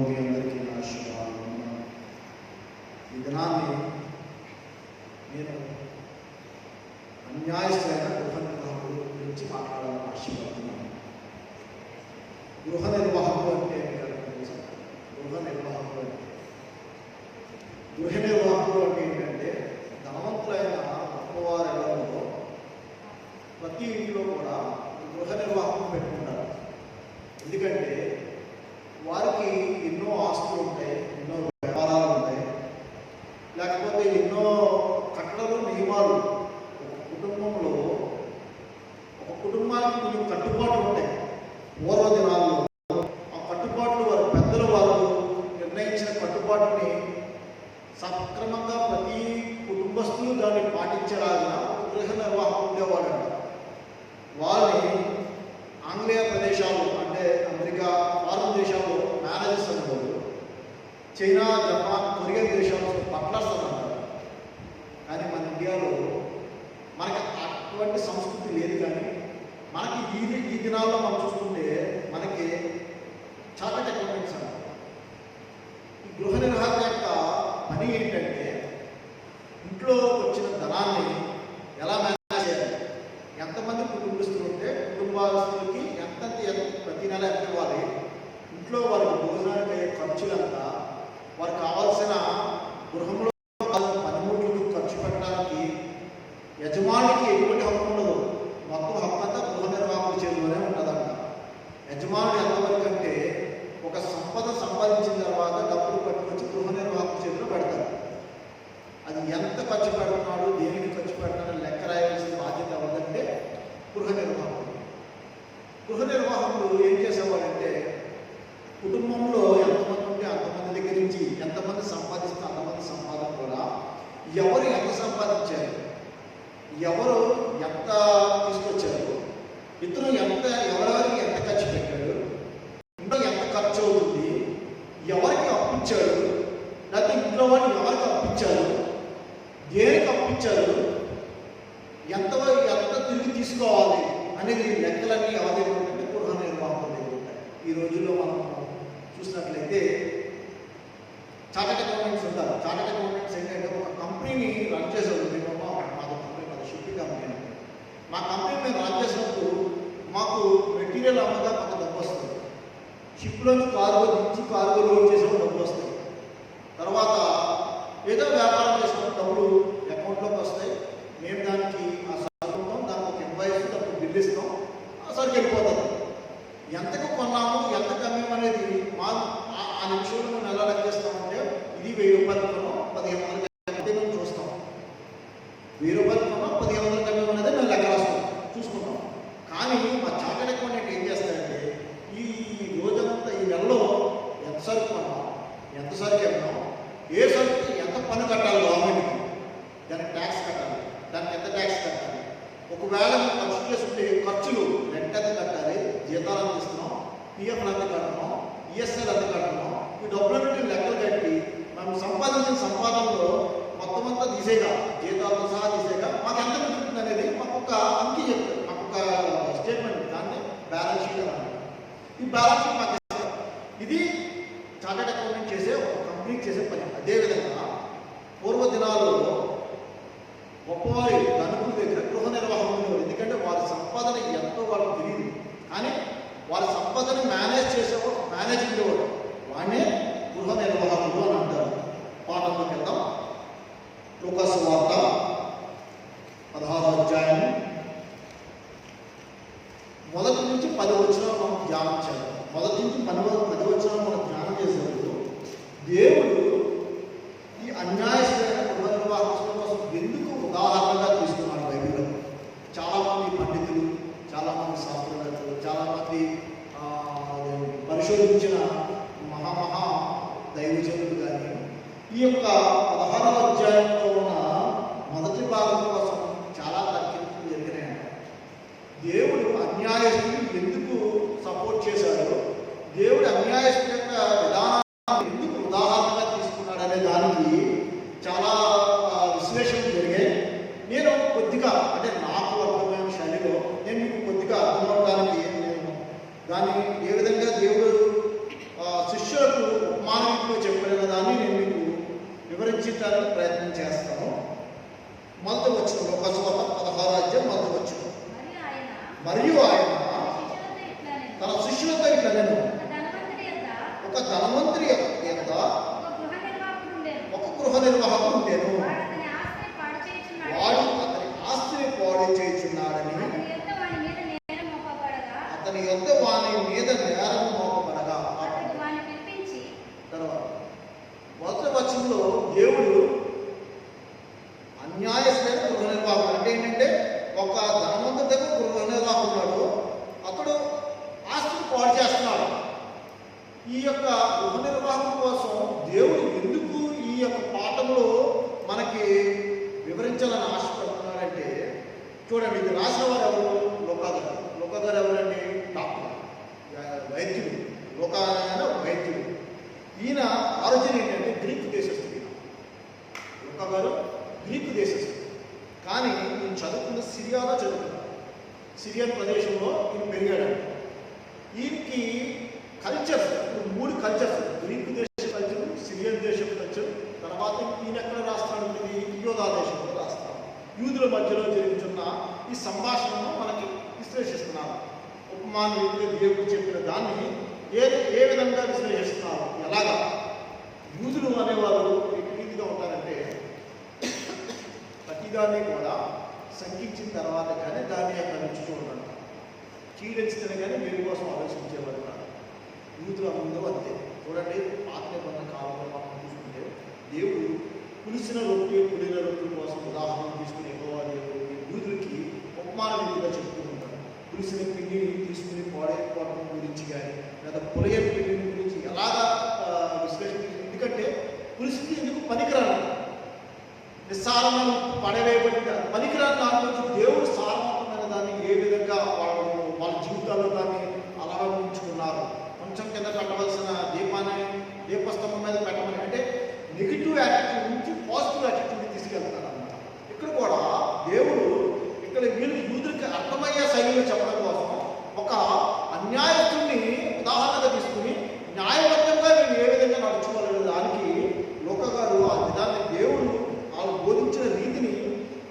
Amen. ఆంగ్లేయ ప్రదేశాలు అంటే అమెరికా ఫారెన్ దేశాల్లో మ్యారేజెస్ అనుకోరు చైనా జపాన్ కొరియన్ దేశాల్లో పట్లర్స్ అంటారు కానీ మన ఇండియాలో మనకి అటువంటి సంస్కృతి లేదు కానీ మనకి ఈ ఈ దినాల్లో మనం చూసుకుంటే మనకి చాలా అకౌంటెంట్స్ అంటారు ఈ గృహ నిర్వహణ యొక్క పని ఏంటంటే ఏదో వ్యాపారం చేసిన డబ్బులు అకౌంట్లోకి వస్తాయి. మేము దానికి ఆ సరుకుంటాం దానికి ఒక ఇన్వాయిస్ దానికి బిల్ ఇస్తాం ఆ సరికి వెళ్ళిపోతుంది. ఎంతకు కొన్నాము ఎంత కమ్మేమనేది అనేది మా ఆ నిమిషంలో మేము ఎలా లెక్కేస్తామంటే ఇది వెయ్యి రూపాయలు చార్టెడ్ అకౌంటెంట్ చేసే ఒక కంప్లీట్ చేసే పని. అదేవిధంగా పూర్వ దినాల్లో గొప్పవారి ధనుకుల దగ్గర గృహ నిర్వాహకులు ఎందుకంటే వారి సంపాదన ఎంతో వాళ్ళకి తెలియదు. కానీ వారి సంపదని మేనేజ్ చేసేవాడు మేనేజ్ వాడు వాడినే గృహ నిర్వాహకుడు అని అంటారు. పాఠంలో కింద లోకస్వార్త పదహారు ఎందుకు సపోర్ట్ చేశారు దేవుడు అన్యాయస్పంగా విధానం ముందుగానే కూడా సంఖ్యించిన తర్వాత కానీ దాన్ని యొక్క రుచి చూడండి చీరెచ్చితేనే కానీ మీరు కోసం ఆలోచించేవారు కాదు. యూతుల ముందు అంతే. చూడండి ఆత్మీయమైన కాలంలో మనం చూసుకుంటే దేవుడు పులిసిన రొట్టె పులిన రొట్టె కోసం ఉదాహరణ తీసుకుని ఎక్కువ దేవుడు యూదులకి ఉపమాన రీతిగా చెప్తూ ఉంటాడు. పులిసిన పిండిని తీసుకుని పాడైపోవడం గురించి కానీ లేదా పులయ పిండిని గురించి ఎలాగా విశ్లేషణ ఎందుకంటే పులిసింది ఎందుకు పనికిరాలి నిస్సారమైన పడవేయబడిన పనికిరాని దాని నుంచి దేవుడు సారవంతమైన దాన్ని ఏ విధంగా వాళ్ళు వాళ్ళ జీవితాల్లో దాన్ని అలవరించుకున్నారు? కొంచెం కింద పెట్టవలసిన దీపాన్ని దీపస్తంభం మీద పెట్టమని. అంటే నెగిటివ్ యాటిట్యూడ్ నుంచి పాజిటివ్ యాటిట్యూడ్ తీసుకెళ్తారు అనమాట ఇక్కడ కూడా దేవుడు ఇక్కడ వీళ్ళు యూదులకి అర్థమయ్యే శైలిలో చెప్పడం కోసం ఒక అన్యాయత్వం ఉదాహరణగా తీసుకుని న్యాయబద్ధంగా వీళ్ళు ఏ విధంగా నడుచుకోవాలనే దానికి లోక గారు ఆ విధాన్ని దేవుడు వాళ్ళు బోధించిన రీతిని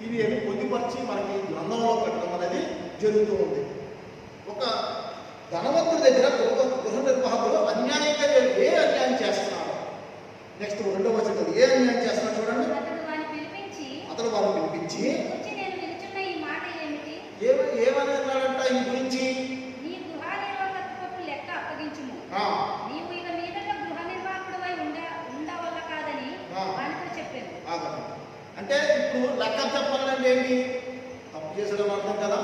ఇవి అని పొందిపరిచి మనకి గ్రంథంలో పెట్టడం అనేది జరుగుతూ ఉంది ఒక ధనవంతుడి దగ్గర గృహ గృహ నిర్వాహకులు అన్యాయంగా ఏ అన్యాయం చేస్తున్నారు నెక్స్ట్ రెండవ వచనం ఏ అన్యాయం చేస్తున్నారు చూడండి అతడు వాని పిలిపించి, అతను వారు పిలిపించి "వచ్చి నేను వినుచున్న ఈ మాట ఏమిటి? ఏ ఏమని అన్నాడంట ఈ గురించి నీ గృహ నిర్వాహకత్వపు లెక్క అప్పగించుము. ఆ, నీవు ఇక మీదట గృహ నిర్వాహకుడివై ఉండ ఉండవల్ల కాదని ఆ. వానితో చెప్పాను ఆగండి. అంటే ఇప్పుడు లెక్క చెప్పాలంటే ఏంటి తప్పు చేసడం అర్థం కదా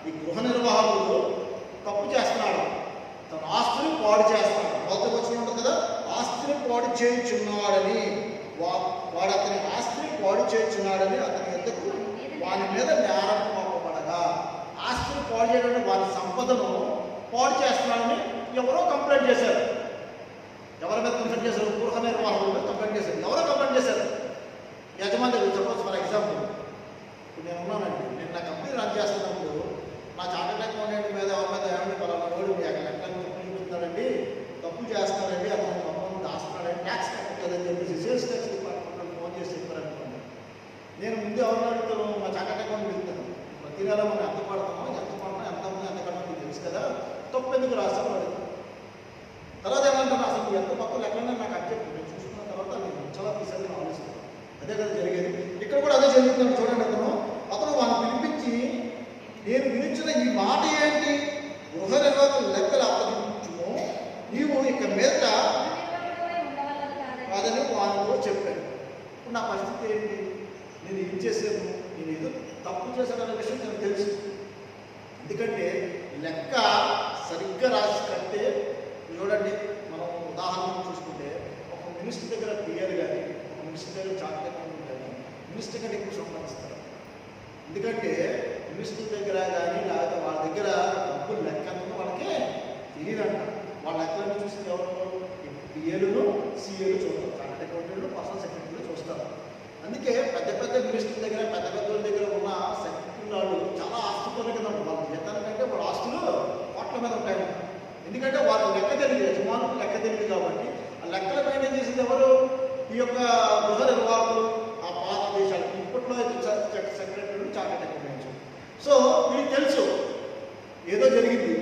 ఈ గృహ నిర్వాహకుడు తప్పు చేస్తున్నాడు తన ఆస్తిని పాడు చేస్తున్నాడు మొదటి వచ్చిన ఉంటుంది కదా ఆస్తిని పాడు చేయుచున్నాడని వా- వాడు అతని ఆస్తిని పాడు చేయుచున్నాడని అతని ఎద్దకు వాని మీద నేరం మోపబడగా ఆస్తిని పాడు చేయడం వారి సంపదను పాడు చేస్తున్నాడని ఎవరో కంప్లైంట్ చేశారు. ఎవరి మీద కంప్లైంట్ చేశారు? గృహ నిర్వాహకుల మీద కంప్లైంట్ చేశారు. ఎవరో కంప్లైంట్ చేశారు? యజమాని దగ్గర సపోజ్ ఫర్ ఎగ్జాంపుల్. ఇప్పుడు నేను ఉన్నానండి. నేను నా కంపెనీ రన్ చేస్తున్నప్పుడు నా చార్టెడ్ అకౌంటెంట్ మీద ఎవరి మీద ఏమంటే పలానా రోజు మీ అక్కడ ఎక్కడ తప్పులు చూపిస్తున్నాడండి తప్పు చేస్తున్నాడండి అతను తప్పు దాస్తున్నాడండి ట్యాక్స్ కట్టలేదని చెప్పేసి సేల్స్ ట్యాక్స్ డిపార్ట్మెంట్ ఫోన్ చేసి చెప్పారనుకోండి. నేను ముందు ఎవరిని అడుగుతాను? మా చార్టెడ్ అకౌంట్ అడుగుతాను ప్రతి నెల మనం ఎంత పడతామో ఎంత పడతామో ఎంత మంది ఎంత కట్టమో తెలుసు కదా. తప్పు రాశాను రాస్తామో తర్వాత ఏమంటారు అసలు ఎంత మొత్తం లెక్కలనే నాకు అబ్జెక్ట్ నేను చూసుకున్న తర్వాత నేను చాలా తీసేది ఆలోచిస్తాను అదే కదా జరిగేది. ఇక్కడ కూడా అదే జరుగుతున్నాను చూడండి అతను. అతను వాళ్ళని పిలిపించి నేను వినిచిన ఈ మాట ఏంటి? గృహ నిర్వాహకుల లెక్కలు అప్పగించుము నీవు ఇక మీదట గృహ నిర్వాహకుడివై కాదని వాళ్ళతో చెప్పాను ఇప్పుడు నా పరిస్థితి ఏంటి? నేను ఏం చేశాను? నేను ఏదో తప్పు చేశాననే విషయం నాకు తెలుసు. ఎందుకంటే లెక్క సరిగ్గా రాసి కట్టే చూడండి మనం ఉదాహరణ చూసుకుంటే ఒక మినిస్టర్ దగ్గర పిఎల్ కానీ ఒక మినిస్టర్ దగ్గర చాక్లెట్ అకౌంట్ కానీ మినిస్టర్ కంటే ఎక్కువ సంపాదిస్తారు. ఎందుకంటే మినిస్టర్ దగ్గర కానీ లేకపోతే వాళ్ళ దగ్గర డబ్బులు లెక్క వాళ్ళకే తెలియదంట వాళ్ళ లెక్కలను చూసి ఎవరు? పిఏలను సీఏలు చూస్తారు. చార్ట్ అకౌంటెంట్లు పర్సనల్ సెక్రటరీలు చూస్తారు. అందుకే పెద్ద పెద్ద మినిస్టర్ దగ్గర పెద్ద పెద్ద వాళ్ళ దగ్గర ఉన్న సెక్రటరీ వాళ్ళు చాలా ఆస్తులు కింద వాళ్ళ జీతానికంటే వాళ్ళ ఆస్తులు అప్పుల మీద ఉంటాయి ఎందుకంటే వాళ్ళు లెక్క తెలియదు యజమానులు లెక్క తెలియదు కాబట్టి ఆ లెక్కల పైన చేసేది ఎవరు? ఈ యొక్క గృహ నిర్వాహకులు ఆ పాత దేశాలకు ఇప్పట్లో సెక్రటరీలు చార్టెడ్ అకౌంటెంట్స్ సో వీళ్ళకి తెలుసు. ఏదో జరిగింది.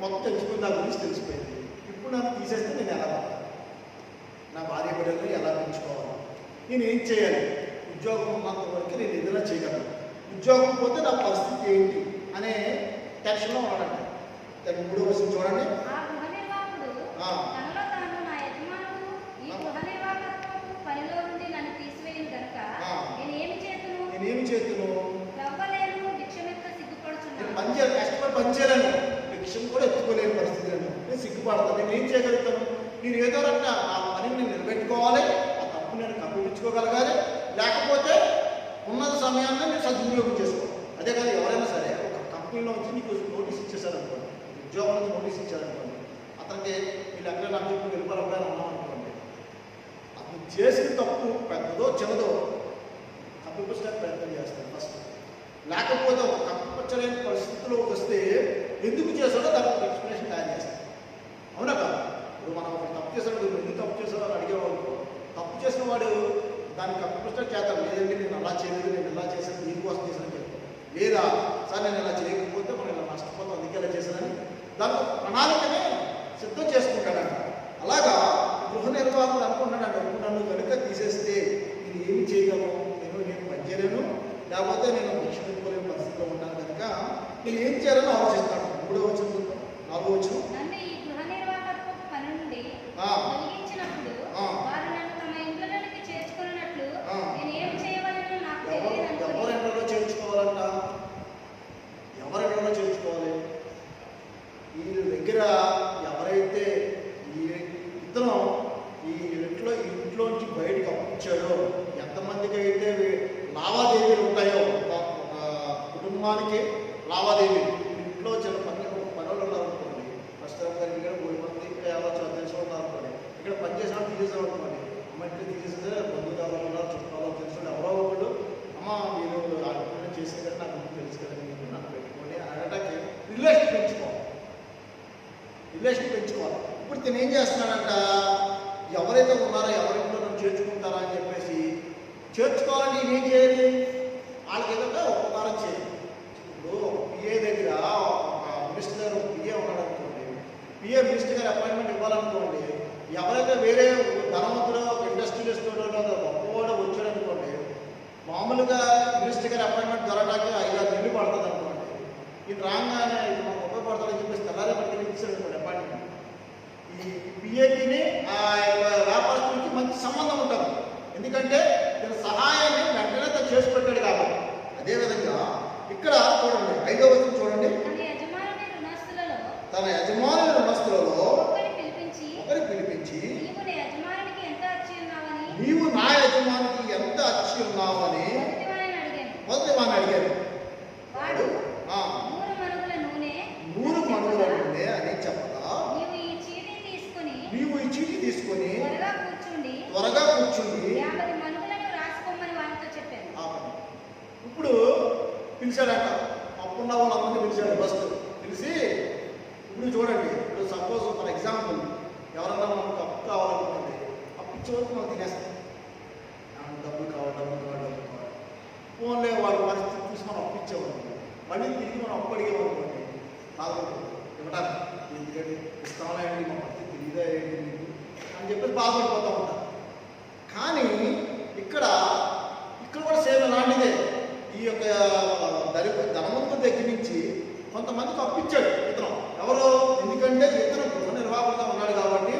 మొత్తం తెలుసుకుని దాని గురించి తెలిసిపోయింది. ఇప్పుడు నాకు తీసేస్తే నేను ఎలా నా భార్య బిడ్డలు ఎలా పెంచుకోవాలి? నేను ఏం చేయాలి? ఉద్యోగం ఉన్నంత వరకు నేను ఏదైనా చేయగలను. ఉద్యోగం పోతే నా పరిస్థితి ఏంటి? అనే టెన్షన్లో ఉన్నాడు దాని మూడో వచ్చిన చూడండి. నేనేమి చేతును? నేను పని చేయాలి కష్టపడి పని చేయలేను. భిక్షం కూడా ఎత్తుకోలేని పరిస్థితి నేను నేను సిగ్గుపడతాను. నేను ఏం చేయగలుగుతాను? నేను ఏదో రకంగా ఆ పనిని నేను నిలబెట్టుకోవాలి. ఆ తప్పు నేను కప్పిపించుకోగలగాలి లేకపోతే ఉన్నత సమయాన్ని నేను సద్వినియోగం చేసుకోవాలి. అదే కాదు ఎవరైనా సరే ఒక కంపెనీలో వచ్చి నీకు నోటీస్ ఇచ్చేసారు అనుకోండి ఉద్యోగం నోటీస్ ఇచ్చారనుకోండి అతనికి వీళ్ళు ఎక్కడ నాకు చెప్పి ఉన్నాం అనుకోండి. అతను చేసిన తప్పు పెద్దదో చిన్నదో కప్పిపుచ్చడానికి ప్రయత్నం చేస్తాను ఫస్ట్. లేకపోతే ఒక కప్పిపుచ్చలేని పరిస్థితిలోకి వస్తే ఎందుకు చేశాడో దానికి ఒక ఎక్స్ప్లెనేషన్ తయారు చేస్తాను అవునా కాదు? ఇప్పుడు మనం ఒక తప్పు చేశాడు ఎందుకు తప్పు చేశాడో అని అడిగేవాడు తప్పు చేసిన వాడు దాన్ని కప్పిపుచ్చడం చేస్తాడు లేదంటే నేను అలా చేయలేదు నేను ఇలా చేశాను దీనికోసం చేశాను లేదా సార్ నేను ఇలా చేయకపోతే మనం ఇలా నష్టపోతాం అందుకే ఇలా చేశానని దాని ప్రణాళికనే సిద్ధం చేసుకుంటాడంట అలాగా గృహ నిర్వాహకుడు అనుకుంటున్నాడంట ఇప్పుడు నన్ను కనుక తీసేస్తే నేను ఏమి చేయగలను? నేను నేను పనిచేయలేను. లేకపోతే నేను భిక్ష పెట్టుకోలేని పరిస్థితిలో ఉన్నాను కనుక నేను ఏం చేయాలని ఆలోచిస్తాను మూడో వచ్చిన నాలుగో వచ్చిన నన్ను ఈ గృహ నిర్వాహకత్వపు పని నుండి ఆ. తొలగించినప్పుడు ఆ. వారు నన్ను తమ ఇంట్లోనికి చేర్చుకున్నట్లు ఆ. నేను ఏమి చేయవలనో నాకు ఎవరు తెలియదు ఎవరు ఎండలో చేర్చుకోవాలంట ఎవరు ఎండలో చేర్చుకోవాలి వీళ్ళ దగ్గర ఎవరైతే ఈ ఇతను ఈ ఇంట్లో ఈ ఇంట్లోంచి బయటకు పంపించాడో ఎంతమందికి అయితే వీ- లావాదేవీలు ఉంటాయో ఒక ఒక కుటుంబానికి లావాదేవీలు ఇంట్లో చిన్న పని ఒక పనులు ఉన్నారనుకోండి ఫస్ట్ గారి ఇక్కడ మూడు మంది ఇక్కడ ఎలా తెలిసిన ఉన్నారనుకోండి ఇక్కడ పని చేసిన వాళ్ళు తీసేసాం అనుకోండి అమ్మ ఇంట్లో తీసేస్తే బంధువులు ఉన్నారు చుట్టాలు తెలిసిన ఎవరో ఒకళ్ళు అమ్మ మీరు అనుకున్న చేసిన కదా నాకు ముందు తెలుసు కదా మీరు నాకు పెట్టుకోండి అనటానికి రిలేషన్ పెంచుకోవాలి రిలేషన్ పెంచుకోవాలి ఇప్పుడు తిని ఏం చేస్తున్నాడంట ఎవరైతే ఉన్నారో ఎవరింట్లో నన్ను చేర్చుకుంటారా అని చెప్పేసి చేర్చుకోవాలని నేను ఏం చేయాలి వాళ్ళకి ఏదంటే ఉపకారం చేయాలి ఇప్పుడు పిఏ దగ్గర ఒక మినిస్టర్ గారు పిఏ ఉన్నాడు అనుకోండి పిఏ మినిస్టర్ గారు అపాయింట్మెంట్ ఇవ్వాలనుకోండి ఎవరైతే వేరే ధనవంతుడు ఇండస్ట్రియలిస్ట్ గొప్పవాడు వచ్చాడు అనుకోండి మామూలుగా మినిస్టర్ గారి అపాయింట్మెంట్ దొరకడానికి ఐదారు నెలలు పడుతుంది అనుకోండి ఇది రాగానే ఇది మాకు ఉపయోగపడుతుందని చెప్పేసి తెల్లారి పట్టుకుని ఇచ్చాడు అనుకోండి అపాయింట్మెంట్ ఈ పిఏకిని ఆ యొక్క వ్యాపారస్తుడికి మంచి సంబంధం ఉంటుంది ఎందుకంటే తన సహాయాన్ని వెంటనే తను చేసి పెట్టాడు కాబట్టి అదేవిధంగా ఇక్కడ చూడండి ఐదో వచనం చూడండి. తన యజమానుల రుణస్తులలో ఒకరి పిలిపించి నీవు నీ యజమానికి ఎంత అచ్చి ఉన్నావని? అడిగాను. మొదటి వాడిని అడిగారు వాడు ఆ, నూరు మనుగుల నూనె నూరు మనుగుల నుండే అని చెప్పగా నీవు ఈ చీటీ తీసుకుని నీవు ఈ చీటి తీసుకొని త్వరగా కూర్చుండి త్వరగా కూర్చుండి యాభై మనుగులను రాసుకోమని వారితో చెప్పాను ఆపండి. ఇప్పుడు పిలిచాడట అప్పున్న వాళ్ళందరినీ పిలిచాడు ఫస్ట్ పిలిచి ఇప్పుడు చూడండి ఇప్పుడు సపోజ్ ఫర్ ఎగ్జాంపుల్ ఎవరన్నా మనకు అప్పు కావాలనుకోండి అప్పు ఇచ్చే వరకు మనం తినేస్తాం ఆ, డబ్బులు కావాలి డబ్బులు కావాలి డబ్బులు కావాలి ఫోన్లే వాడి పరిస్థితి చూసి మనం అప్పు ఇచ్చేవాళ్ళం మళ్ళీ తిరిగి మనం అప్పు అడిగేవాళ్ళనుకోండి బాధపడుతుంది ఇవ్వడానికి ఎందుకంటే ఇస్తాంలే అండి మా పరిస్థితి తెలియదా ఏంటి మీకు అని చెప్పేసి బాధపడిపోతూ ఉంటారు కానీ ఇక్కడ ఇక్కడ కూడా సేమ్ అలాంటిదే ఈ యొక్క దరి ధనవంతుడి దగ్గర నుంచి కొంతమందికి అప్పించాడు ఇతను ఎవరు ఎందుకంటే ఇతను గృహ నిర్వాహకుడుగా ఉన్నాడు కాబట్టి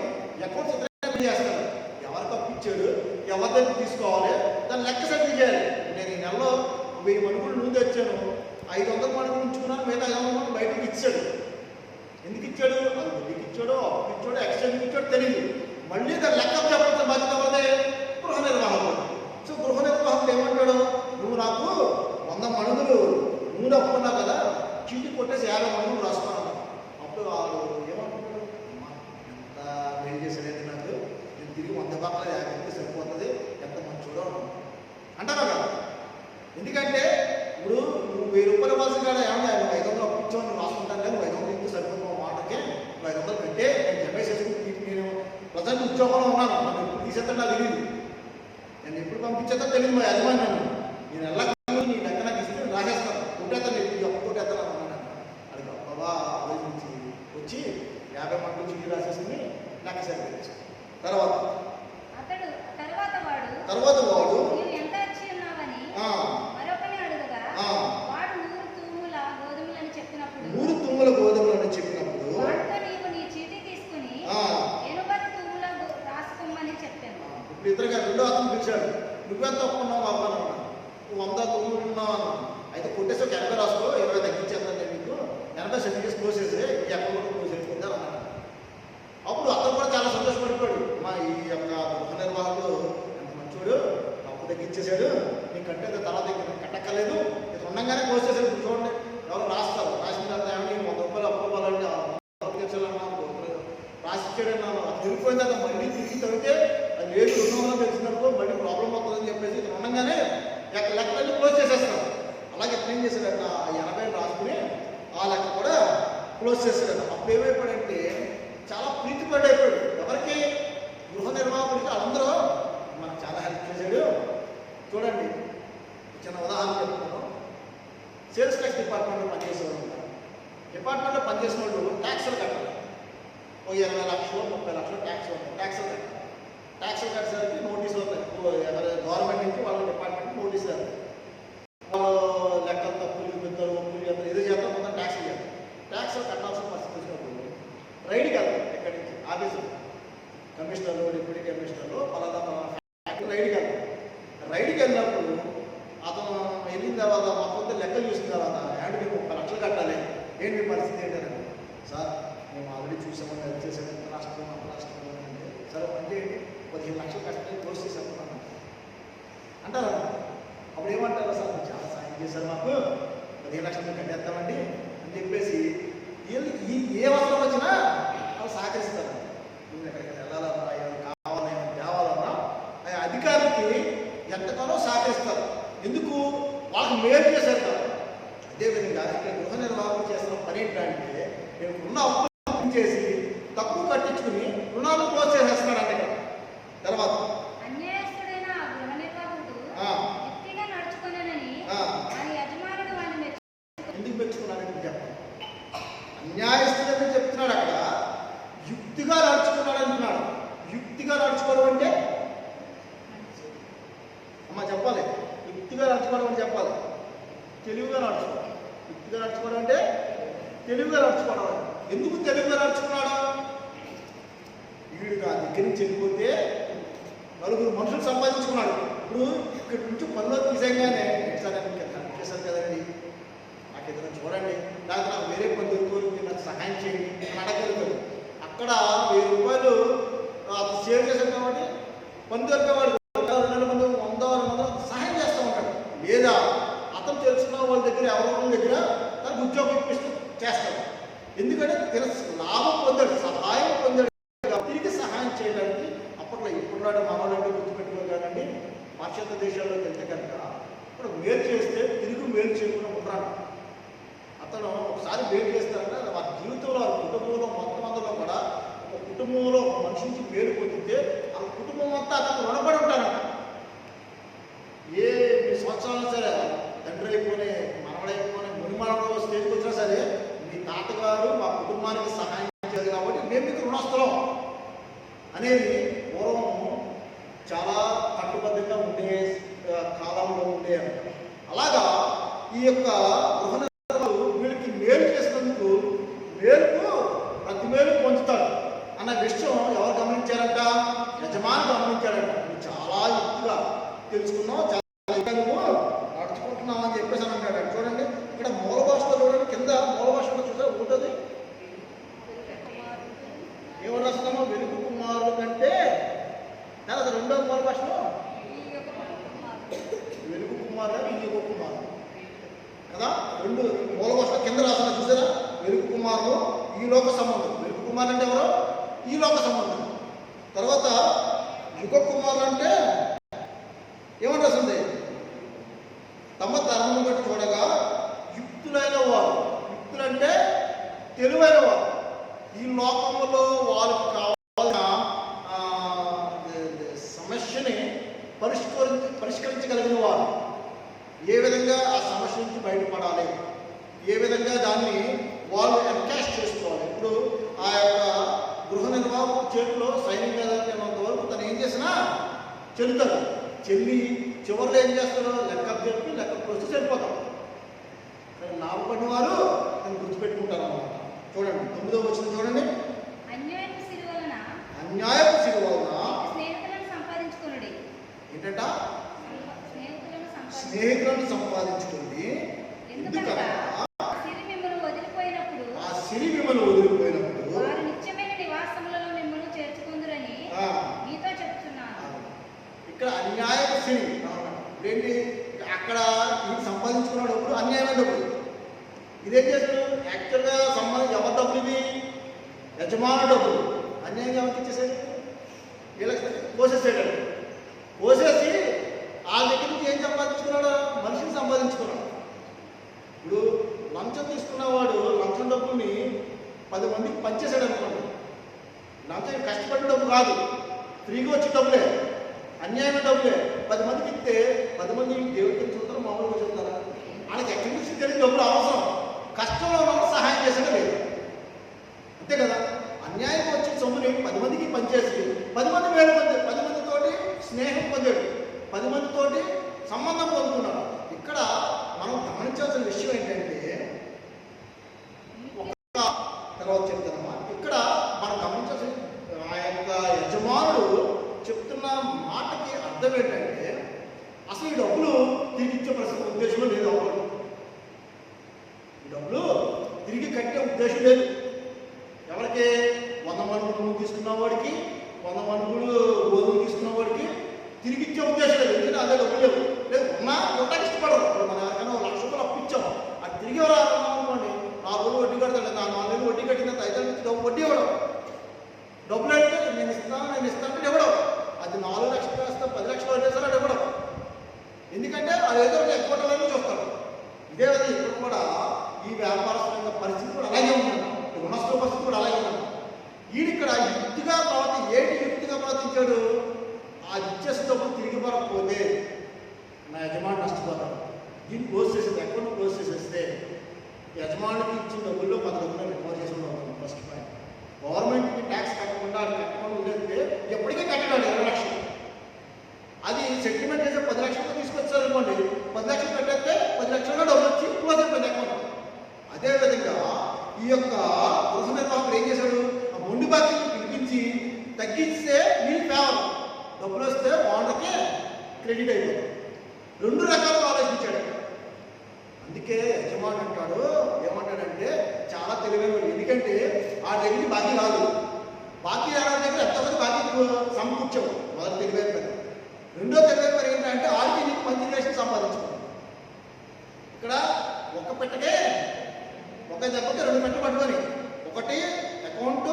అకౌంట్స్ ఇతనే చేస్తాడు ఎవరికి అప్పించాడు ఎవరి దగ్గర తీసుకోవాలి దాన్ని లెక్క సెటిల్ చేయాలి నేను ఈ నెలలో వెయ్యి మనుగులు నూనె తెచ్చాను ఐదు వందల నాకు మిగతా ఐదు బయటకు ఇచ్చాడు. ఎందుకు ఇచ్చాడు? అది వడ్డీకి ఇచ్చాడో అప్పు ఇచ్చాడో ఎక్స్చేంజ్ ఇచ్చాడో తెలియదు మళ్ళీ దాని లెక్క చెప్పాల్సిన బాధ్యత ఎవరిదే? గృహ నిర్వాహకుడు. సో గృహ నిర్వాహకుడు ఏమంటాడు? నువ్వు నాకు వంద మణుగులు నూనె అప్పుకున్నావు కదా చీటి కొట్టేసి యాభై మణుగులు రాసుకున్నాను అప్పుడు వాళ్ళు ఏమంటున్నాడు అమ్మా ఎంత మేలు చేశాడైతే నాకు? నేను తిరిగి వంద పక్కల యాభై ఇస్తే సరిపోతుంది ఎంత మంచోడో అంటారా కదా ఎందుకంటే ఇప్పుడు నువ్వు వెయ్యి రూపాయలు ఇవ్వాల్సిన కాడ ఏమన్నా నువ్వు ఐదు వందలు అప్పించావు నువ్వు రాసుకుంటాను కానీ నువ్వు ఐదు వందలు ఇస్తే సరిపోతుంది మా మాటకే నువ్వు ఐదు వందలు పెట్టే నేను జమ చేసుకుని నేను ప్రజెంట్ ఉద్యోగంలో ఉన్నాను. నన్ను ఎప్పుడు తీసేస్తా నాకు తెలియదు నేను ఎప్పుడు పంపించేస్తా తెలియదు మా యజమాని నన్ను నేను ఎలా నీ లెక్క నాకు ఇస్తే నేను రాసేస్తాను కొట్టేస్తాను నీకు అప్పు కొట్టేస్తాను అన్నాడు. అది గొప్పగా ఆలోచించి వచ్చి యాభై మంటలు చీటి రాసేసుకుని లెక్క సరిపోయింది. తర్వాత? తర్వాత వాడు తర్వాత వాడు నీవు ఎంత వచ్చి ఉన్నావని ఆ, మరొకని అడుగగా ఆ. వాడు నూరు తూముల గోధుమలని చెప్పినప్పుడు మూడు తుమ్ముల గోధుమలని చెప్పినప్పుడు వాడితో నీవు నీ చీటీ తీసుకుని ఆ, ఎనుబది తూముల గో- రాసుకోమని చెప్పాను ఇప్పుడు ఇద్దరుగా రెండో అతను పిలిచాడు నువ్వెంత ఒప్పుకున్నావు బాబా అని అన్నాడు. నువ్వు వంద తొమ్మిది ఉన్నావు అన్నా అయితే కొట్టేసి ఒక ఎనభై రాసుకో ఇరవై తగ్గించేద్దాం నేను నీకు ఎనభై సర్టిఫికేట్స్ క్లోజ్ చేసి ఈ అకౌంట్ క్లోజ్ అయిపోయింది అని అన్నాడు అప్పుడు అతను కూడా చాలా సంతోషపడిపోయాడు మా ఈ యొక్క గృహ నిర్వాహకుడు ఎంత మంచోడు అప్పు తగ్గించేశాడు నీకు కట్టేది తర్వాత దగ్గర కట్టక్కర్లేదు ఇది ఉండగానే క్లోజ్ చేశాడు ఇప్పుడు చూడండి ఎవరు రాస్తారు రాసిన తర్వాత ఏమని వంద రూపాయలు అప్పు ఇవ్వాలంటే ఆ అప్పు తెచ్చాలన్నాను రాసి అది తిరిగిపోయిన తర్వాత మళ్ళీ తిరిగి తగ్గితే అది లేదు రెండు తెలిసినప్పుడు మళ్ళీ ప్రాబ్లం అవుతుందని చెప్పేసి ఇది ఉండగానే లెక్క లెక్కలన్నీ క్లోజ్ చేసేస్తారు. అలాగే ఇతను ఏం చేశాడన్న ఆ ఎనభై రాసుకుని ఆ లెక్క కూడా క్లోజ్ చేశాడు అప్పుడు ఏమైపోయాడంటే చాలా ప్రీతిపడైపోయాడు ఎవరికి? గృహ నిర్వాహకుడికి అందరూ మనకు చాలా హెల్ప్ చేశాడు. చూడండి చిన్న ఉదాహరణ చెప్తున్నాను. సేల్స్ ట్యాక్స్ డిపార్ట్మెంట్లో పనిచేసే వాళ్ళు డిపార్ట్మెంట్లో పనిచేసిన వాళ్ళు ట్యాక్స్లు కట్టాలి ఓ ఇరవై లక్షలు ముప్పై లక్షలు ట్యాక్స్ ట్యాక్స్లు కట్టాలి ట్యాక్స్ కట్టేసరికి నోటీసులు వస్తాయి ఎవరి గవర్నమెంట్ నుంచి వాళ్ళ డిపార్ట్మెంట్ నోటీస్ వేస్తారు లెక్కలు తప్పులు పెద్దలు ఒప్పులు ఎంత ఏదో చేస్తాం మొత్తం ట్యాక్స్ చేయాలి ట్యాక్స్ కట్టాల్సిన పరిస్థితి వచ్చినప్పుడు రైడ్కి వెళ్తాం ఎక్కడి నుంచి? ఆఫీసు కమిషనర్లు డిప్యూటీ కమిషనర్లు పలానా పలానా రైడ్కి వెళ్తాం. రైడ్కి వెళ్ళినప్పుడు అతను వెళ్ళిన తర్వాత మొత్తం లెక్కలు చూసిన తర్వాత యాడ్ మీరు ముప్పై లక్షలు కట్టాలి. ఏంటి పరిస్థితి ఏంటంటే సార్ చూసామని అది చేసామని రాష్ట్రం అంత రాష్ట్రం అంటే సరే అంటే పదిహేను లక్షలు కష్టపడి క్లోజ్ చేసేస్తున్నాను అంటారా? అప్పుడు ఏమంటారు సార్ చాలా సాయం చేశారు మాకు. పదిహేను లక్షలు మేము కట్టేస్తామండి అని చెప్పేసి వీళ్ళు ఏ అవసరం వచ్చినా వాళ్ళు సహకరిస్తారు. నువ్వు ఎక్కడికి వెళ్ళాలన్నా ఏమైనా కావాలన్నా ఏమైనా తేవాలన్నా ఆ అధికారికి ఎంతగానో సహకరిస్తారు. ఎందుకు? వాళ్ళకి మేలు చేసేస్తారు అదేవిధంగా ఇక్కడ గృహ నిర్వాహం చేస్తున్న పని ఏంటంటే మేము ఉన్న చేసి తక్కువ కట్టించుకుని రుణాలు క్లోజ్ చేసేస్తున్నాడు ఇక్కడ. తర్వాత ఎందుకు మెచ్చుకున్నాడని చెప్పండి అన్యాయస్తుడని చెప్తున్నాడు అక్కడ. యుక్తిగా నడుచుకున్నాడు అంటున్నాడు. యుక్తిగా నడుచుకోవడం అంటే? అమ్మ చెప్పాలి. యుక్తిగా నడుచుకోవడం అని చెప్పాలి. తెలివిగా నడుచుకోవడం యుక్తిగా నడుచుకోవడం అంటే? తెలివిగా నడుచుకోవడం. ఎందుకు తెలివిగా నడుచుకున్నాడు? ఆ దగ్గర నుంచి వెళ్ళిపోతే నలుగురు మనుషులు సంపాదించుకున్నాడు. ఇప్పుడు ఇక్కడి నుంచి పనిలో తీసేయగానే సార్ మీకు హెల్ప్ చేశాను కదండి? నాకు ఏదైనా చూడండి. నాకు నాకు వేరే పని దొరుకుతుంది మీరు నాకు సహాయం చేయండి అని అడగలుగుతాడు అక్కడ వెయ్యి రూపాయలు అతను సేవ్ చేశాడు కాబట్టి పని దొరికేవాడు రెండు నెలల మంది వంద రెండు వందలు సహాయం చేస్తూ ఉంటాడు లేదా అతను తెలుసుకున్న వాళ్ళ దగ్గర ఎవరి దగ్గర తనకు ఉద్యోగం ఇప్పిస్తూ చేస్తాడు ఎందుకంటే తిన లాభం పొందాడు సహాయం పొందాడు తిరిగి సహాయం చేయడానికి అప్పట్లో ఇప్పుడు నాడు మనవాళ్ళంటే గుర్తుపెట్టుకోగానండి పాశ్చాత్య దేశాల్లోకి వెళ్తే కనుక ఇప్పుడు మేలు చేస్తే తిరిగి మేలు చేయకుండా ఉంటాడు అతను ఒకసారి మేలు చేస్తారంటే వారి జీవితంలో వారి కుటుంబంలో మొత్తం అందులో కూడా ఒక కుటుంబంలో ఒక మనిషి నుంచి మేలు పొందితే ఆ కుటుంబం అంతా అతను రుణపడి ఉంటారంట ఏ మీ సంవత్సరాలు సరే తండ్రి అయిపోయి మనవడైపోయి ముని స్టేజ్కి వచ్చినా సరే మీ తాతగారు మా కుటుంబానికి సహాయం చేయాలి కాబట్టి మేము మీకు రుణస్థలం అనేది చాలా కట్టుబద్ధంగా ఉండే కాలంలో ఉండే అలాగా ఈ యొక్క గృహ నిర్మాణాలు వీళ్ళకి మేలు చేసినందుకు మేలుకు ప్రతి మేలు పొందుతాడు అన్న విషయం ఎవరు గమనించారంట యజమాని గమనించాడంట నువ్వు చాలా యుక్తిగా తెలుసుకున్నావు చాలా యుక్తిగా నువ్వు నడుచుకుంటున్నావు అని చెప్పేసి అని అంటాడు చూడండి ఇక్కడ మూల భాషలో చూడండి కింద మూల భాషలో చూసా ఉంటుంది ఎవరు రాస్తున్నామో వెలుగు కుమారుడు కంటే తర్వాత రెండో మూల భాషలో వెలుగు కుమారుడు వెలుగు కుమారుడు కదా రెండు మూల భాషలో కింద రాసిన చూసారా వెలుగు కుమారుడు ఈ లోక సంబంధం. వెలుగు కుమారుడు అంటే ఎవరు? ఈ లోక సంబంధం. తర్వాత యుగ కుమారుడు అంటే ఏమని రాసింది తమ ధర్మం బట్టి చూడగా యుక్తులైన వారు. యుక్తులంటే తెలివైన వారు. ఈ లోకంలో వాళ్ళకి కావాల్సిన సమస్యని పరిష్కరించి పరిష్కరించగలిగిన వారు. ఏ విధంగా ఆ సమస్య నుంచి బయటపడాలి? ఏ విధంగా దాన్ని వాళ్ళు ఎన్కాష్ చేసుకోవాలి ఇప్పుడు ఆ యొక్క చేతిలో సైనిక వరకు తను ఏం చేసినా చెల్లుతాడు. చెల్లి చివరిలో ఏం చేస్తారో లెక్క చెప్పి లెక్క పోసి చనిపోతాం కానీ లాభపడిన వారు నేను గుర్తుపెట్టుకుంటారు అన్నమాట. చూడండి తొమ్మిదో వచ్చిన చూడండి. అన్యాయపు సిరి వలన అన్యాయపు సిరి వలన స్నేహితులను సంపాదించుకొనుడి. ఏంటంట? స్నేహితులను సంపాదించు ఇతడు ఆ ఇచ్చేసిన డబ్బులు తిరిగి పడకపోతే నా యజమాని నష్టపోతాడు. దీన్ని క్లోజ్ చేసేది అకౌంట్ క్లోజ్ చేసేస్తే యజమానికి ఇచ్చిన డబ్బుల్లో పది డబ్బులు రికవర్ చేసుకుంటాం ఫస్ట్ పాయింట్ గవర్నమెంట్కి ట్యాక్స్ కట్టకుండా అది కట్టకుండా ఉండేది ఎప్పటికీ కట్టడాలి ఇరవై లక్షలు. అది సెటిల్మెంట్ చేసే పది లక్షలు తీసుకొచ్చారు అనుకోండి పది లక్షలు కట్టేస్తే పది లక్షలుగా డబ్బులు వచ్చి క్లోజ్ అయిపోయింది అకౌంట్ అదేవిధంగా ఈ యొక్క గృహ నిర్వాహకుడు ఏం చేశాడు? ఆ మొండి బాకీని తగ్గిస్తే వీళ్ళు ఫేవర్ డబ్బులు వస్తే ఓనర్కే క్రెడిట్ అయిపోతుంది. రెండు రకాలుగా ఆలోచించాడు. అందుకే యజమాని అంటాడు ఏమంటాడంటే చాలా తెలివైన ఎందుకంటే ఆ దగ్గర బాకీ రాదు. బాకీ రావడం దగ్గర ఎంతమంది బాకీ సమకూర్చావు? మొదటి తెలివైన పని. రెండో తెలివైన పని ఏంటంటే ఆడికి నీకు మంచి రిలేషన్ సంపాదించుకోవాలి ఇక్కడ ఒక పెట్టకే ఒక దెబ్బకి రెండు పెట్టలు పట్టుకొని ఒకటి అకౌంట్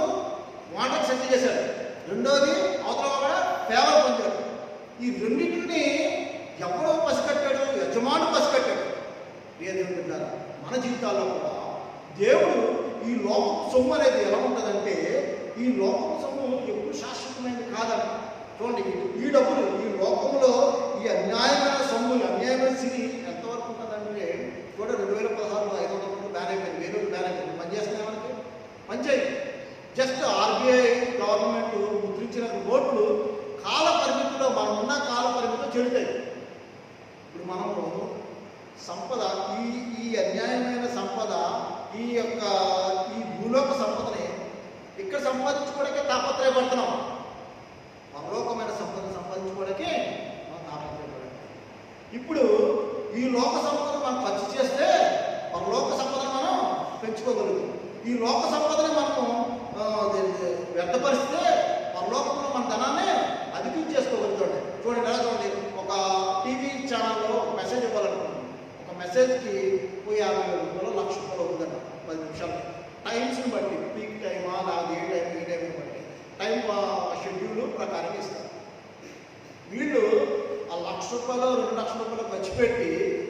వాటర్ సెటిల్ చేశాడు రెండోది అవతల కూడా ఫేవర్ పొందాడు ఈ రెండింటిని ఎవరో పసికట్టాడు యజమాను పసికట్టాడు ప్రియదేవుడు మన జీవితాల్లో కూడా దేవుడు ఈ లోక సొమ్ము అనేది ఎలా ఉంటుందంటే ఈ లోక సొమ్ము ఎప్పుడు శాశ్వతమైనది కాదంట. చూడండి ఈ డబ్బులు ఈ లోకంలో ఈ అన్యాయమైన సొమ్ములు అన్యాయమైన స్థితి ఎంతవరకు ఉంటుందంటే కూడా రెండు వేల పదహారులో ఐదు వందల బ్యాన్ అయిపోయింది. వేరే బ్యాన్ అయిపోయింది. పనిచేస్తున్నాయి మనకి పనిచేయి జస్ట్ ఆర్బీఐ గవర్నమెంట్ ముద్రించిన నోట్లు కాల పరిమితిలో మనం ఉన్న కాల పరిమితిలో చెడుతాయి. ఇప్పుడు మనము సంపద ఈ ఈ అన్యాయమైన సంపద ఈ యొక్క ఈ భూలోక సంపదని ఇక్కడ సంపాదించుకోవడానికి తాపత్రయపడుతున్నాం. పరలోకమైన సంపద సంపాదించుకోవడానికి మనం తాపత్రయపడాలి ఇప్పుడు ఈ లోక సంపదను మనం ఖర్చు చేస్తే పరలోక సంపదను మనం పెంచుకోగలుగుతాం. ఈ లోక సంపదని మనము వ్యర్థపరిస్తే పరలోకంలో మన ధనాన్ని అధికించేసుకోగలుగుతాం చూడండి. ఎలా చూడండి ఒక టీవీ ఛానల్లో ఒక మెసేజ్ ఇవ్వాలనుకోండి ఒక మెసేజ్కి పోయి యాభై వేల రూపాయలు లక్ష రూపాయలు అవుతుందంట. పది నిమిషాలు టైమ్స్ని బట్టి పీక్ టైమా లేదా ఏ టైం ఏ టైం బట్టి. టైం షెడ్యూల్ ప్రకారం ఇస్తారు. వీళ్ళు ఆ లక్ష రూపాయలు రెండు లక్షల రూపాయలు ఖర్చు పెట్టి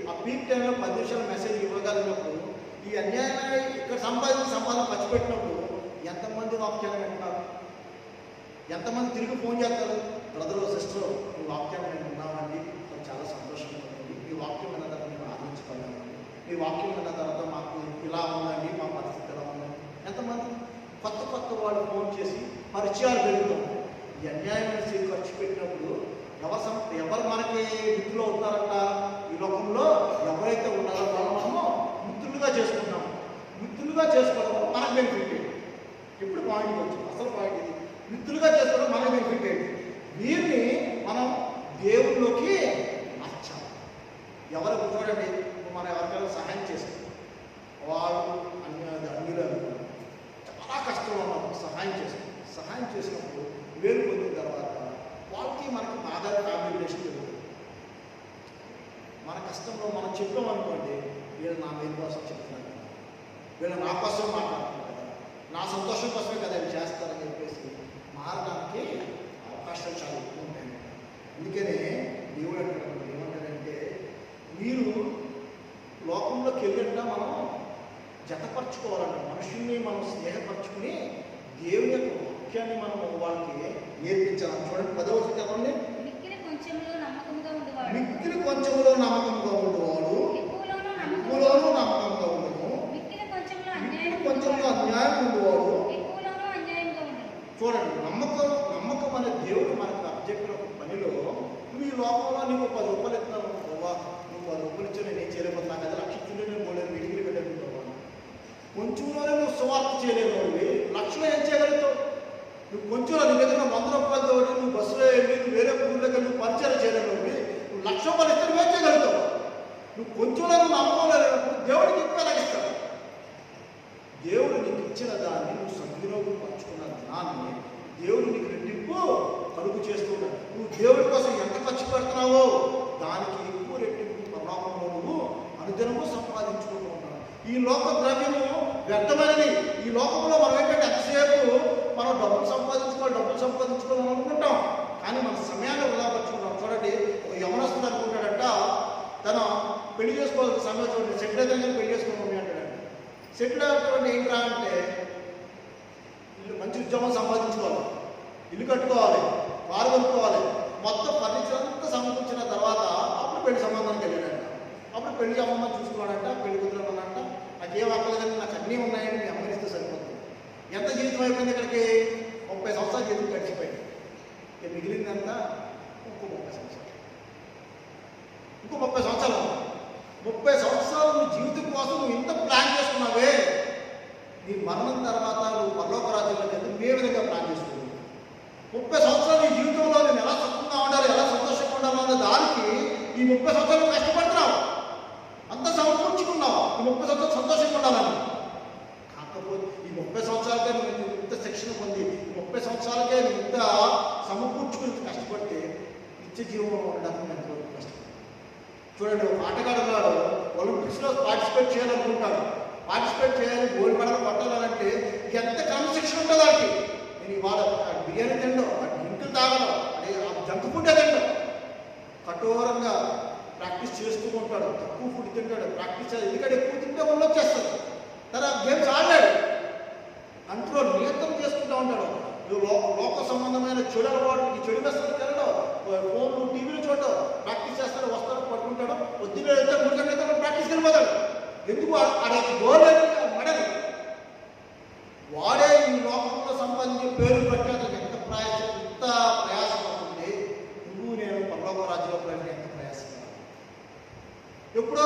ఆ పీక్ టైంలో పది నిమిషాల మెసేజ్ ఇవ్వగలిగినప్పుడు ఈ అన్యాయమైన ఇక్కడ సంపాదించిన సంపాదన ఖర్చు పెట్టినప్పుడు ఎంతమంది వాక్యాలు వింటున్నారు? ఎంతమంది తిరిగి ఫోన్ చేస్తారు? బ్రదర్ సిస్టర్ ఈ వాక్యం నేను విన్నామండి మాకు చాలా సంతోషంగా ఉంది. ఈ వాక్యం విన్న తర్వాత మేము ఆలోచించుకోలేమండి ఈ వాక్యం విన్న తర్వాత మాకు ఇలా ఉందండి మా పరిస్థితి ఎలా ఉందండి. ఎంతమంది కొత్త కొత్త వాళ్ళు ఫోన్ చేసి పరిచయాలు పెరుగుతాం ఈ అన్యాయమైన స్త్రీ ఖర్చు పెట్టినప్పుడు ఎవరు సం ఎవరు మనకి మిత్రులు అవుతారంట ఈ లోకంలో ఎవరైతే ఉన్నారో వాళ్ళు మనము మిత్రులుగా చేసుకుంటాం మిత్రులుగా చేసుకోవడం వల్ల మనకు బెనిఫిట్ ఏంటి ఇప్పుడు పాయింట్ వచ్చింది అసలు పాయింట్ ఇది మిత్రులుగా చేసుకోవడం మనకు బెనిఫిట్ ఏంటి వీరిని మనం దేవుళ్ళలోకి మార్చాలి ఎవరు చూడండి మనం ఎవరికైనా సహాయం చేస్తాం వాళ్ళు అన్ని అన్నిలు అనుకున్నారు చాలా కష్టంలో ఉన్నప్పుడు సహాయం చేస్తాం సహాయం చేసినప్పుడు వేలు పొందిన తర్వాత వాళ్ళకి మనకి బాగా కాంబినేషన్ జరుగుతుంది మన కష్టంలో మనం చెప్పాం అనుకోండి వీళ్ళు నా మీద కోసం చెప్తున్నారు కదా. వీళ్ళు నా కోసం మాట్లాడుతున్నారు కదా నా సంతోషం కోసమే కదా ఇవి చేస్తారని చెప్పేసి మారడానికి అవకాశాలు చాలా ఎక్కువ ఉంటాయి అందుకనే దేవుడు అంటాడు ఏమంటాడంటే మీరు లోకంలోకి వెళ్ళినట్ట మనం జతపరచుకోవాలంట మనుషుల్ని మనం స్నేహపరచుకుని దేవుని యొక్క వాక్యాన్ని మనం వాళ్ళకి నేర్పించాలి చూడండి పదవ చదవండి మిక్కిలి కొంచెంలో నమ్మకంగా ఉండేవాడు. ఎక్కువలోనూ నమ్మకంగా మిక్కిలి కొంచెంలో అన్యాయం ఉండేవాడు. చూడండి నమ్మకం నమ్మకం అనే దేవుడు మనకు అబ్జెక్ట్ పనిలో నువ్వు ఈ లోకంలో నీకు పది రూపాయలు ఇస్తున్నావు నువ్వు పది రూపాయలు ఇచ్చి నేను ఏం చేయలేకపోతే నాకు అది లక్ష ఇచ్చిండే నేను పోలేదు మిడిగిలి పెట్టాను కొంచెంలోనే నువ్వు సువార్త చేయలేవు లక్షలో ఏం చేయగలుగుతావు? నువ్వు కొంచెం నీ దగ్గర వంద రూపాయలతో నువ్వు బస్సులో వెళ్ళి నువ్వు వేరే ఊళ్ళకి నువ్వు పరిచయం చేయలేవు నువ్వు లక్ష రూపాయలు ఇస్తే నువ్వేం చేయగలుగుతావు నువ్వు కొంచెంలో నువ్వు నమ్ముకోలేనప్పుడు దేవుడికి ఇస్తావు దేవుడు నీకు ఇచ్చిన దాన్ని నువ్వు సద్వినియోగం పరుచుకున్న ధనాన్ని దేవుడు నీకు రెట్టింపు కలుగు చేస్తున్నాడు నువ్వు దేవుడి కోసం ఎంత ఖర్చు పెడుతున్నావో దానికి ఎక్కువ రెట్టింపు పరలోకంలో నువ్వు అనుదినము సంపాదించుకుంటూ ఉన్నావు. ఈ లోక ద్రవ్యము వ్యర్థమైనది. ఈ లోకంలో మనం డబ్బులు సంపాదించుకోవాలి డబ్బులు సంపాదించుకోవాలని అనుకుంటాం. కానీ మన సమయాన్ని వృధా పరుచుకుంటాం. చూడండి ఒక యవనస్తుడు అనుకుంటాడంట తన పెళ్ళి చేసుకోవాల్సిన సమయం చూడండి సెటిల్ దగ్గర పెళ్ళి చేసుకోమని అంటాడంట సెటిల్ అవ్వడం ఏం అంటే మంచి ఉద్యోగం సంపాదించుకోవాలి. ఇల్లు కట్టుకోవాలి కారు కొనుక్కోవాలి. మొత్తం ఫర్నిచర్ అంతా సమకూర్చిన తర్వాత అప్పుడు పెళ్ళి సంబంధానికి వెళ్ళాడంట. అప్పుడు పెళ్ళి సంబంధం చూసుకోవాలంట పెళ్ళి కుదరమనంట నాకేం అక్కలేదని నాకు అన్నీ ఉన్నాయని మీ అమ్మని ఇస్తే సరిపోతుంది. ఎంత జీవితం అయిపోయింది ఇక్కడికి? ముప్పై సంవత్సరాలు జీవితం గడిచిపోయింది ఇక మిగిలిందంతా ఇంకో ముప్పై సంవత్సరాలు. ఇంకో ముప్పై సంవత్సరాలు. ముప్పై సంవత్సరాలు నువ్వు జీవితం కోసం నువ్వు ఇంత ప్లాన్ చేసుకున్నావే. నీ మరణం తర్వాత నువ్వు పరలోక రాజ్యంలోకి వెళ్తే ఏ విధంగా ప్లాన్ చేసుకున్నావు? ముప్పై సంవత్సరాలు నీ జీవితంలో నేను ఎలా సుఖంగా ఉండాలి ఎలా సంతోషంగా ఉండాలి అన్న దానికి ఈ ముప్పై సంవత్సరాలు కష్టపడుతున్నావు. అంత సమకూర్చుకున్నావు ఈ ముప్పై సంవత్సరాలు సంతోషంగా ఉండాలని కాకపోతే ఈ ముప్పై సంవత్సరాలకే నువ్వు ఇంత శిక్షణ పొంది ఈ ముప్పై సంవత్సరాలకే నువ్వు ఇంత సమకూర్చుకుని ఇంత కష్టపడితే నిత్య జీవంలో ఉండడానికి ఎంతవరకు కష్టం చూడండి ఒక ఆటగాడు ఉన్నాడు. ఒలింపిక్స్లో పార్టిసిపేట్ చేయాలనుకుంటాడు. పార్టిసిపేట్ చేయాలి గోల్డ్ మెడల్ పట్టాలంటే ఎంత క్రమశిక్షణ ఉంటుంది వాడికి నేను ఇవాళ బిర్యానీ తిండో ఆ తాగడం అది జంక్ ఫుడ్ తిండవు కఠోరంగా ప్రాక్టీస్ చేస్తూ ఉంటాడు. తక్కువ ఫుడ్ తింటాడు. ప్రాక్టీస్ చేయాలి. ఎందుకంటే ఎక్కువ తింటే ఒళ్ళు వచ్చేస్తుంది. తన గేమ్స్ ఆడలేడు. కంట్రోల్ నియంత్రణ చేసుకుంటూ ఉంటాడు. నువ్వు లో లోక సంబంధమైన చెడు అలవాటు చెడు వ్యసనం తినడం ఫోన్లు టీవీలు చూడడం ప్రాక్టీస్ చేస్తాడు వస్తాడు పట్టుకుంటాడు పొద్దున్న వెళ్తే మూడు గంటలైతే ప్రాక్టీస్కి వెళ్ళిపోతాడు ఎందుకు అక్కడ గోల్ మడదు? వాడే ఈ లోకంలో సంబంధించి పేరు ప్రఖ్యాతలకు ఎంత ప్రయాస ఎంత ప్రయాసపడుతుంది? నువ్వు నేను పర్లోక రాజ్యంలో ఎంత ప్రయాసపడాలి ఎప్పుడో